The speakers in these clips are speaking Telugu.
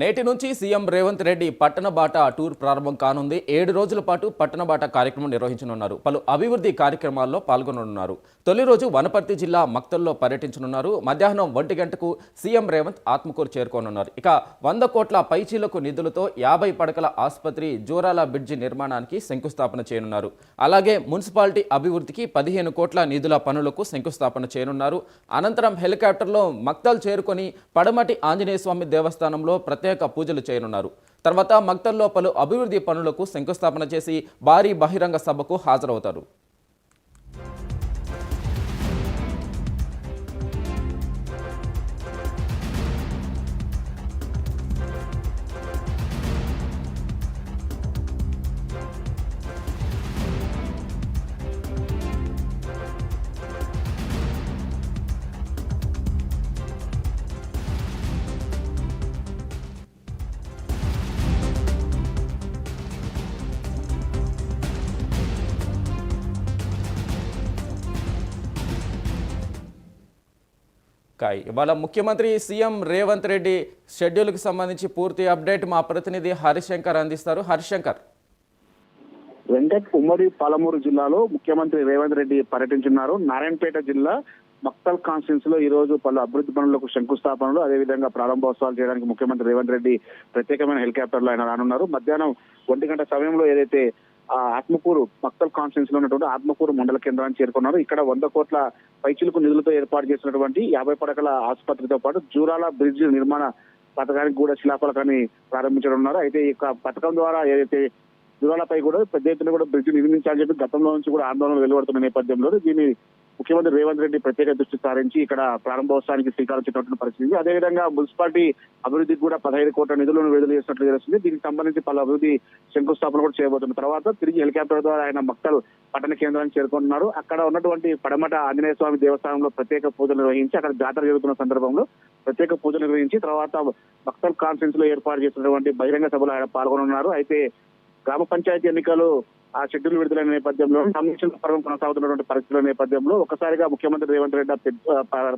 నేటి నుంచి సీఎం రేవంత్ రెడ్డి పట్టణ బాట టూర్ ప్రారంభం కానుంది. ఏడు రోజుల పాటు పట్టణ బాట కార్యక్రమం నిర్వహించనున్నారు. పలు అభివృద్ధి కార్యక్రమాల్లో పాల్గొననున్నారు. తొలి రోజు వనపర్తి జిల్లా మక్తల్లో పర్యటించనున్నారు. మధ్యాహ్నం ఒంటి గంటకు సీఎం రేవంత్ ఆత్మకూరు చేరుకోనున్నారు. ఇక వంద కోట్ల పైచీలకు నిధులతో యాభై పడకల ఆసుపత్రి జోరాల బ్రిడ్జి నిర్మాణానికి శంకుస్థాపన చేయనున్నారు. అలాగే మున్సిపాలిటీ అభివృద్ధికి పదిహేను కోట్ల నిధుల పనులకు శంకుస్థాపన చేయనున్నారు. అనంతరం హెలికాప్టర్లో మక్తల్ చేరుకొని పడమటి ఆంజనేయ స్వామి దేవస్థానంలో ప్రత్యేక పూజలు చేయనున్నారు. తర్వాత మక్తల్లో పలు అభివృద్ధి పనులకు శంకుస్థాపన చేసి భారీ బహిరంగ సభకు హాజరవుతారు. కాయ్ ఇవాళ ముఖ్యమంత్రి సీఎం రేవంత్ రెడ్డి షెడ్యూల్కి సంబంధించి పూర్తి అప్డేట్ మా ప్రతినిధి హరిశంకర్ అందిస్తారు. హరిశంకర్. వెంకట్ ఉమ్మడి పాలమూరు జిల్లాలో ముఖ్యమంత్రి రేవంత్ రెడ్డి పర్యటించున్నారు. నారాయణపేట జిల్లా మక్తల్ కాన్స్టిట్యూన్స్లో ఈ రోజు పలు అభివృద్ధి పనులకు శంకుస్థాపనలు అదేవిధంగా ప్రారంభోత్సవాలు చేయడానికి ముఖ్యమంత్రి రేవంత్ రెడ్డి ప్రత్యేకమైన హెలికాప్టర్లో ఆయన రానున్నారు. మధ్యాహ్నం ఒంటి గంట సమయంలో ఏదైతే ఆత్మకూరు మక్తల్ కాన్స్టిట్యూన్స్లో ఉన్నటువంటి ఆత్మకూరు మండల కేంద్రాన్ని చేరుకున్నారు. ఇక్కడ వంద కోట్ల పైచిలుకు నిధులతో ఏర్పాటు చేసినటువంటి యాభై పడకల ఆసుపత్రితో పాటు జూరాల బ్రిడ్జ్ నిర్మాణ పథకానికి కూడా శిలాఫలకాన్ని ప్రారంభించనున్నారు అయితే ఈ పథకం ద్వారా ఏదైతే జూరాలపై కూడా పెద్ద ఎత్తున కూడా బ్రిడ్జ్ నిర్మించాలని చెప్పి గతంలో నుంచి కూడా ఆందోళన వెలువడుతున్న నేపథ్యంలో దీన్ని ముఖ్యమంత్రి రేవంత్ రెడ్డి ప్రత్యేక దృష్టి సారించి ఇక్కడ ప్రారంభోత్సవానికి శ్రీకారం చుట్టినటువంటి పరిస్థితి. అదేవిధంగా మున్సిపాలిటీ అభివృద్ధికి కూడా పదహైదు కోట్ల నిధులను విడుదల చేసినట్లు తెలుస్తుంది. దీనికి సంబంధించి పలు అభివృద్ధి శంకుస్థాపన కూడా చేయబోతున్న తర్వాత తిరిగి హెలికాప్టర్ ద్వారా ఆయన మక్తలు పట్టణ కేంద్రానికి చేరుకుంటున్నారు. అక్కడ ఉన్నటువంటి పడమట ఆంజనేయ స్వామి దేవస్థానంలో ప్రత్యేక పూజలు నిర్వహించి అక్కడ జాతర జరుగుతున్న సందర్భంలో ప్రత్యేక పూజలు నిర్వహించి తర్వాత మక్తల్ కాన్ఫరెన్స్లో ఏర్పాటు చేసినటువంటి బహిరంగ సభలో ఆయన పాల్గొనున్నారు అయితే గ్రామ పంచాయతీ ఎన్నికలు ఆ షెడ్యూల్ విడుదలైన నేపథ్యంలో నామినేషన్ పర్వం కొనసాగుతున్నటువంటి పరిస్థితుల నేపథ్యంలో ఒకసారిగా ముఖ్యమంత్రి రేవంత్ రెడ్డి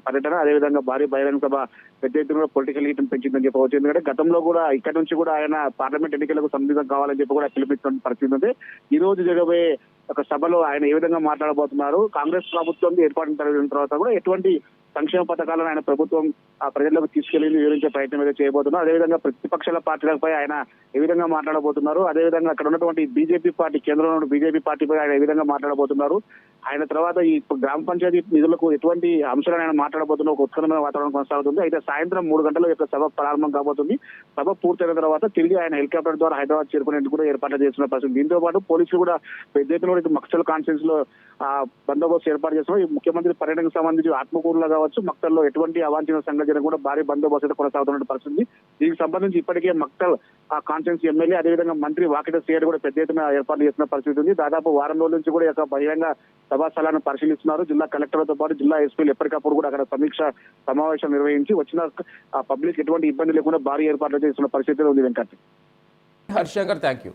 పర్యటన అదేవిధంగా భారీ బహిరంగ సభ పెద్ద ఎత్తున పొలిటికల్ హీట్ పెంచిందని చెప్పవచ్చు. ఎందుకంటే గతంలో కూడా ఇక్కడ నుంచి కూడా ఆయన పార్లమెంట్ ఎన్నికలకు సంబంధితం కావాలని చెప్పి కూడా పిలిపిస్తున్న పరిస్థితి ఉంది. ఈ రోజు జరగబోయే ఒక సభలో ఆయన ఏ విధంగా మాట్లాడబోతున్నారు? కాంగ్రెస్ ప్రభుత్వం ఏర్పాటు జరిగిన తర్వాత కూడా ఎటువంటి సంక్షేమ పథకాలను ఆయన ప్రభుత్వం ఆ ప్రజలకు తీసుకెళ్ళి వివరించే ప్రయత్నం అయితే చేయబోతున్నారు. అదేవిధంగా ప్రతిపక్షాల పార్టీలపై ఆయన ఏ విధంగా మాట్లాడబోతున్నారు? అదేవిధంగా అక్కడ ఉన్నటువంటి బీజేపీ పార్టీ కేంద్రంలో బీజేపీ పార్టీపై ఆయన ఏ విధంగా మాట్లాడబోతున్నారు? ఆయన తర్వాత ఈ గ్రామ పంచాయతీ నిధులకు ఎటువంటి అంశాలను ఆయన మాట్లాడబోతున్న ఒక ఉత్కలమైన వాతావరణం కొనసాగుతుంది. అయితే సాయంత్రం మూడు గంటల యొక్క సభ ప్రారంభం కాబోతుంది. సభ పూర్తయిన తర్వాత తిరిగి ఆయన హెలికాప్టర్ ద్వారా హైదరాబాద్ చేరుకునేందుకు కూడా ఏర్పాట్లు చేస్తున్న పరిస్థితి దీంతో పాటు పోలీసులు కూడా పెద్ద ఎత్తున మక్సల్ కాన్ఫరెన్స్లో ఆ బందోబస్తు ఏర్పాటు చేస్తున్నారు. ఈ ముఖ్యమంత్రి పర్యటనకు సంబంధించి ఆత్మకూరులో కావచ్చు మక్తల్లో ఎటువంటి అవాంఛనీయ సంఘటన కూడా భారీ బందోబస్తు అయితే కొనసాగుతున్న పరిస్థితి దీనికి సంబంధించి ఇప్పటికే మక్తల్ ఆ కాన్ఫరెన్స్ ఎమ్మెల్యే అదేవిధంగా మంత్రి వాకిట సీఆర్ కూడా పెద్ద ఎత్తున ఏర్పాట్లు చేసిన పరిస్థితి ఉంది. దాదాపు వారం రోజుల నుంచి కూడా యొక్క బహిరంగ సభా స్థలాన్ని పరిశీలిస్తున్నారు. జిల్లా కలెక్టర్లతో పాటు జిల్లా ఎస్పీలు ఎప్పటికప్పుడు కూడా అక్కడ సమీక్ష సమావేశం నిర్వహించి వచ్చిన పబ్లిక్ ఎటువంటి ఇబ్బంది లేకుండా భారీ ఏర్పాట్లు చేస్తున్న పరిస్థితి ఉంది వెంకట్. హర్షంకర్ thank you